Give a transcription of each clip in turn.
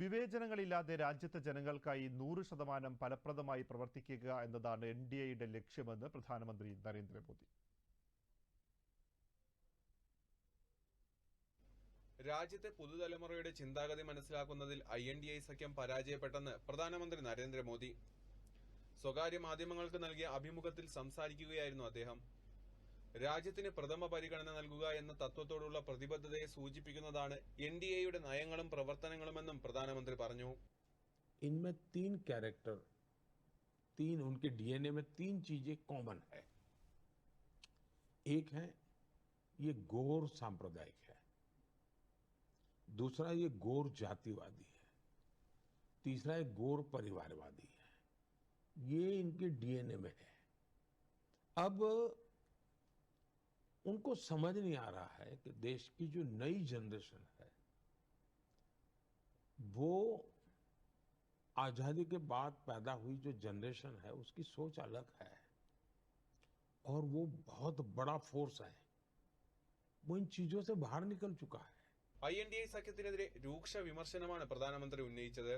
വിവേചനങ്ങളില്ലാതെ രാജ്യത്തെ ജനങ്ങൾക്കായി നൂറ് ശതമാനം ഫലപ്രദമായി പ്രവർത്തിക്കുക എന്നതാണ് എൻ ഡി എയുടെ ലക്ഷ്യമെന്ന് പ്രധാനമന്ത്രി നരേന്ദ്രമോദി രാജ്യത്തെ പുതുതലമുറയുടെ ചിന്താഗതി മനസ്സിലാക്കുന്നതിൽ ഐ എൻ ഡി ഐ സഖ്യം പരാജയപ്പെട്ടെന്ന് പ്രധാനമന്ത്രി നരേന്ദ്രമോദി സ്വകാര്യ മാധ്യമങ്ങൾക്ക് നൽകിയ അഭിമുഖത്തിൽ സംസാരിക്കുകയായിരുന്നു അദ്ദേഹം राज्यത്തിനെ ප්‍රදම പരിഗണന നൽഗുവ എന്ന തത്വത്തോടുള്ള പ്രതിബദ്ധതയെ സൂചിപ്പിക്കുന്നതാണ് എൻഡിഎയുടെ നയങ്ങളും പ്രവർത്തനങ്ങളും എന്ന് പ്രധാനമന്ത്രി പറഞ്ഞു ഇൻ মে 3 ക്യാരക്ടർ 3 उनके डीएनए में 3 चीजें कॉमन है एक है ये गौर सांप्रदायिक है दूसरा ये गौर जातिवादी है तीसरा ये गौर परिवारवादी है ये इनके डीएनए में है अब उनको समझ नहीं आ रहा है कि देश की जो नई जनरेशन है वो आज़ादी के बाद पैदा हुई जो जनरेशन है उसकी सोच अलग है और वो बहुत बड़ा फोर्स है वो इन चीज़ों से बाहर निकल चुका है ഐ എൻ ഡി ഐ സഖ്യത്തിനെതിരെ രൂക്ഷ വിമർശനമാണ് പ്രധാനമന്ത്രി ഉന്നയിച്ചത്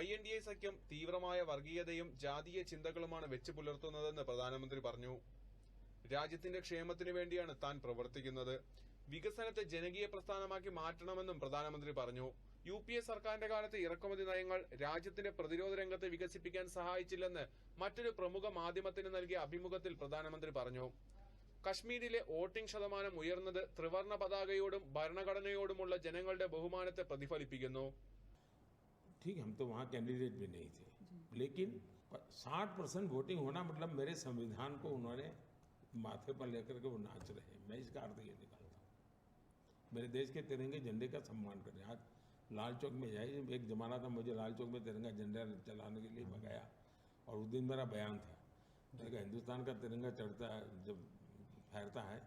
ഐ എൻ ഡി ഐ സഖ്യം തീവ്രമായ വർഗീയതയും ജാതീയ ചിന്തകളുമാണ് വെച്ചു പുലർത്തുന്നതെന്ന് പ്രധാനമന്ത്രി പറഞ്ഞു രാജ്യത്തിന്റെ ക്ഷേമത്തിനു വേണ്ടിയാണ് താൻ പ്രവർത്തിക്കുന്നത് വികസനത്തെ ജനകീയ പ്രസ്ഥാനമാക്കി മാറ്റണമെന്നും പ്രധാനമന്ത്രി പറഞ്ഞു യു പി എ സർക്കാരിന്റെ കാലത്ത് ഇറക്കുമതി നയങ്ങൾ രാജ്യത്തിന്റെ പ്രതിരോധ രംഗത്തെ വികസിപ്പിക്കാൻ സഹായിച്ചില്ലെന്ന് മറ്റൊരു പ്രമുഖ മാധ്യമത്തിന് നൽകിയ അഭിമുഖത്തിൽ പ്രധാനമന്ത്രി പറഞ്ഞു കശ്മീരിലെ വോട്ടിംഗ് ശതമാനം ഉയർന്നത് ത്രിവർണ പതാകയോടും ഭരണഘടനയോടുമുള്ള ജനങ്ങളുടെ ബഹുമാനത്തെ പ്രതിഫലിപ്പിക്കുന്നു ठीक हम तो वहाँ कैंडिडेट भी नहीं थे लेकिन 60 वोटिंग होना मतलब मेरे संविधान को उन्होंने माथे पर लेकर के वो नाच रहे हैं मैं इसका अर्थ ये निकालता हूँ मेरे देश के तिरंगे झंडे का सम्मान करें आज लाल चौक में जाए एक ज़माना था मुझे लाल चौक में तिरंगा झंडा चलाने के लिए मंगाया और उस दिन मेरा बयान था देखा हिंदुस्तान का तिरंगा चढ़ता है जब ഫയർത്ത है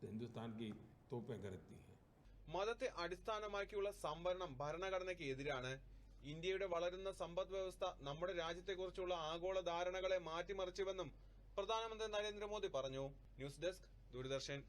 तो हिंदुस्तान की തോപ്പെ गरजती हैं മതത്തെ അടിസ്ഥാനമാക്കിയുള്ള സംവരണം ഭരണഘടനയ്ക്ക് എതിരാണ് ഇന്ത്യയുടെ വളരുന്ന സമ്പദ് വ്യവസ്ഥ നമ്മുടെ രാജ്യത്തെക്കുറിച്ചുള്ള ആഗോള ധാരണകളെ മാറ്റിമറിച്ചുവെന്നും പ്രധാനമന്ത്രി നരേന്ദ്രമോദി പറഞ്ഞു ന്യൂസ് ഡെസ്ക് ദൂരദർശൻ